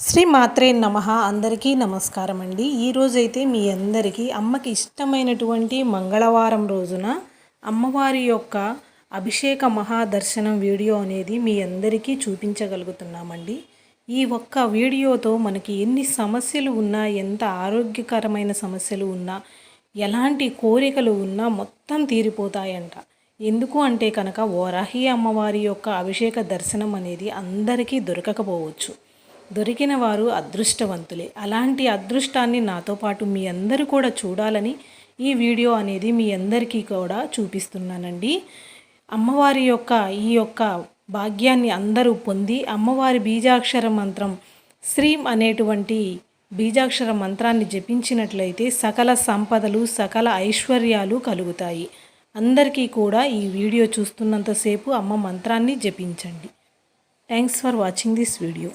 శ్రీ మాత్రే నమ. అందరికీ నమస్కారం అండి. ఈరోజైతే మీ అందరికీ అమ్మకి ఇష్టమైనటువంటి మంగళవారం రోజున అమ్మవారి యొక్క అభిషేక మహాదర్శనం వీడియో అనేది మీ అందరికీ చూపించగలుగుతున్నామండి. ఈ ఒక్క వీడియోతో మనకి ఎన్ని సమస్యలు ఉన్నా ఎంత ఆరోగ్యకరమైన సమస్యలు ఉన్నా ఎలాంటి కోరికలు ఉన్నా మొత్తం తీరిపోతాయంట. ఎందుకు అంటే కనుక వరాహి అమ్మవారి యొక్క అభిషేక దర్శనం అనేది అందరికీ దొరకకపోవచ్చు. దొరికిన వారు అదృష్టవంతులే. అలాంటి అదృష్టాన్ని నాతో పాటు మీ అందరూ కూడా చూడాలని ఈ వీడియో అనేది మీ అందరికీ కూడా చూపిస్తున్నానండి. అమ్మవారి యొక్క ఈ యొక్క భాగ్యాన్ని అందరూ పొంది అమ్మవారి బీజాక్షర మంత్రం శ్రీం అనేటువంటి బీజాక్షర మంత్రాన్ని జపించినట్లయితే సకల సంపదలు సకల ఐశ్వర్యాలు కలుగుతాయి. అందరికీ కూడా ఈ వీడియో చూస్తున్నంతసేపు అమ్మ మంత్రాన్ని జపించండి. Thanks for watching this video